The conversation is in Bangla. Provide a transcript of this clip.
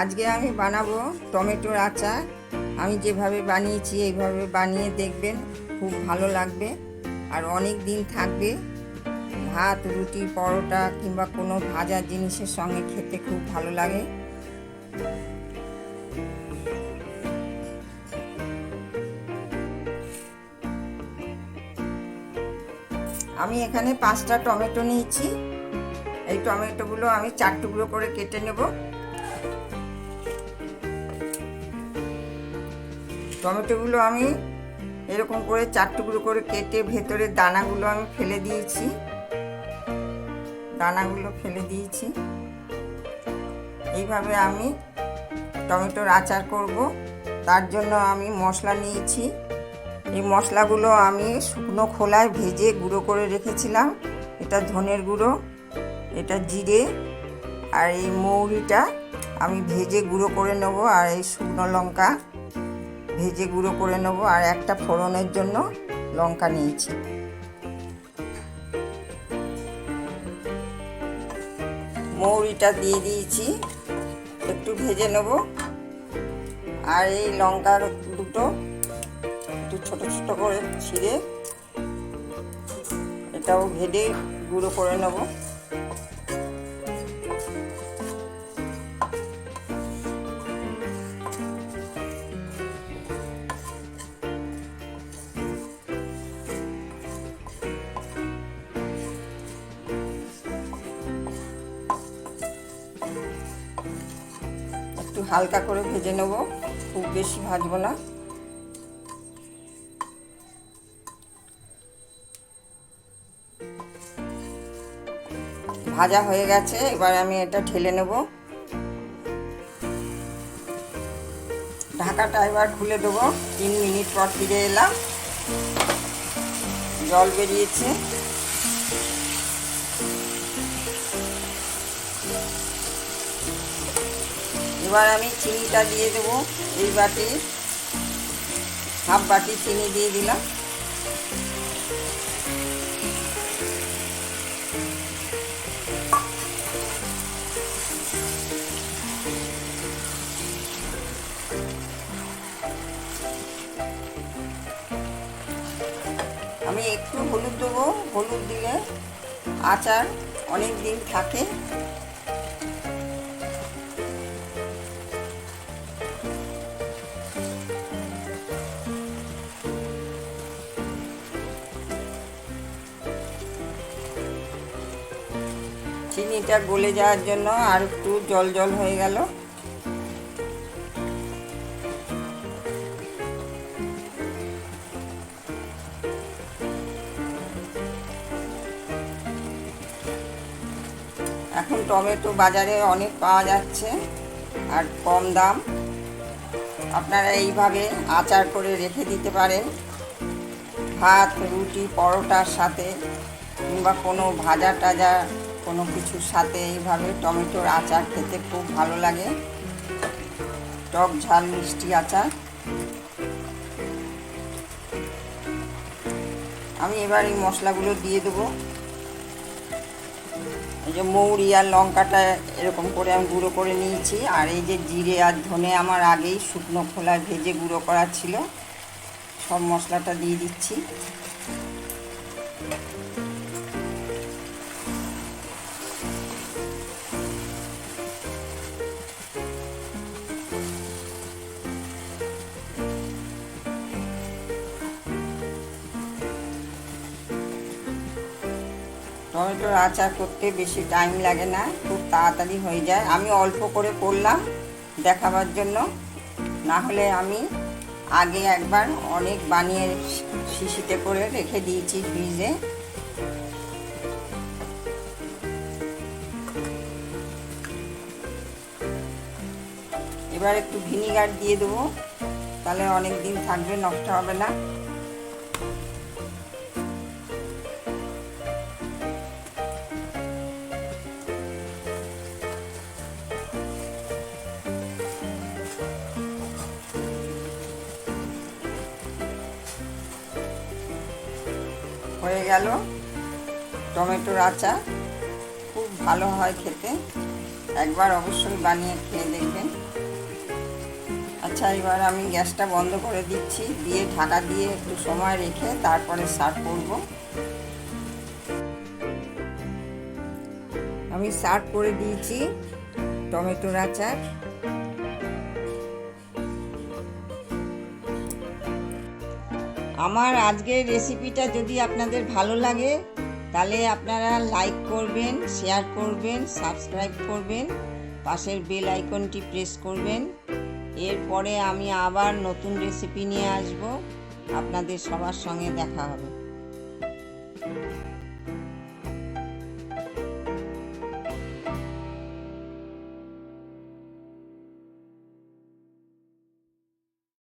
আজকে আমি বানাবো টমেটোর আচার। আমি যেভাবে বানিয়েছি, এইভাবে বানিয়ে দেখবেন খুব ভালো লাগবে। আর অনেক দিন থাকবে ভাত, রুটি, পরোটা কিংবা কোনো ভাজা জিনিসের সঙ্গে খেতে খুব ভালো লাগে। আমি এখানে পাঁচটা টমেটো নিয়েছি। এই টমেটোগুলো আমি চার টুকরো করে কেটে নেব। টমেটোগুলো আমি এরকম করে চার টুকরো করে কেটে ভেতরে দানাগুলো আমি ফেলে দিয়েছি। দানাগুলো ফেলে দিয়েছি। এইভাবে আমি টমেটোর আচার করব। তার জন্য আমি মশলা নিয়েছি। এই মশলাগুলো আমি শুকনো খোলায় ভেজে গুঁড়ো করে রেখেছিলাম। এটা ধনের গুঁড়ো, এটা জিরে আর এই মৌরিটা আমি ভেজে গুঁড়ো করে নেব। আর এই শুকনো লঙ্কা ভেজে গুঁড়ো করে নেব আর একটা ফোড়নের জন্য লঙ্কা নিয়েছি। মৌরিটা দিয়ে দিয়েছি, একটু ভেজে নেব। আর এই লঙ্কার দুটো, একটু ছোট ছোট করে ছিঁড়ে এটাও ভেজে গুঁড়ো করে নেব। হালকা করে ভেজে নেব। খুব বেশি ভাজবো না। ভাজা হয়ে গেছে, এবার আমি এটা ঢেলে নেব। ঢাকাটা এবার খুলে দেবো। তিন মিনিট পর ফিরে এলাম। জল বেরিয়েছে। এবার আমি চিনিটা দিয়ে দেবো এই বাটি, হাফ বাটি চিনি দিয়ে দিলাম। আমি একটু হলুদ দেবো। হলুদ দিলে আচার অনেক দিন থাকে। চিনিটা গলে যাওয়ার জন্য আর একটু জল জল হয়ে গেল। এখন টমেটো বাজারে অনেক পাওয়া যাচ্ছে আর কম দাম। আপনারা এইভাবে আচার করে রেখে দিতে পারেন। ভাত, রুটি, পরোটার সাথে কিংবা কোনো ভাজা টাজা কোনো কিছুর সাথে এইভাবে টমেটোর আচার খেতে খুব ভালো লাগে। টক ঝাল, মিষ্টি আচার। আমি এবার এই মশলাগুলো দিয়ে দেবো। এই যে মৌরি আর লঙ্কাটা এরকম করে আমি গুঁড়ো করে নিয়েছি। আর এই যে জিরে আর ধনে আমার আগেই শুকনো খোলায় ভেজে গুঁড়ো করা ছিল। সব মশলাটা দিয়ে দিচ্ছি। টমেটোর আচার করতে বেশি টাইম লাগে না, খুব তাড়াতাড়ি হয়ে যায়। আমি অল্প করে করলাম দেখাবার জন্য। না হলে আমি আগে একবার অনেক বানিয়ে শিশিতে করে রেখে দিয়েছি ফ্রিজে এবার একটু ভিনিগার দিয়ে দেবো। তাহলে অনেক দিন থাকবে, নষ্ট হবে না। হয়ে গেল। টমেটোর আচার খুব ভালো হয় খেতে। একবার অবশ্যই বানিয়ে খেয়ে দেখবেন। আচ্ছা এবার আমি গ্যাসটা বন্ধ করে দিচ্ছি। দিয়ে ঢাকা দিয়ে একটু সময় রেখে তারপরে সার্ভ করব। আমি সার্ভ করে দিয়েছি টমেটোর আচার আমার আজকের রেসিপিটা যদি আপনাদের ভালো লাগে, তাহলে আপনারা লাইক করবেন শেয়ার করবেন সাবস্ক্রাইব করবেন, পাশের বেল আইকনটি প্রেস করবেন। এরপরে আমি আবার নতুন রেসিপি নিয়ে আসব। আপনাদের সবার সঙ্গে দেখা হবে।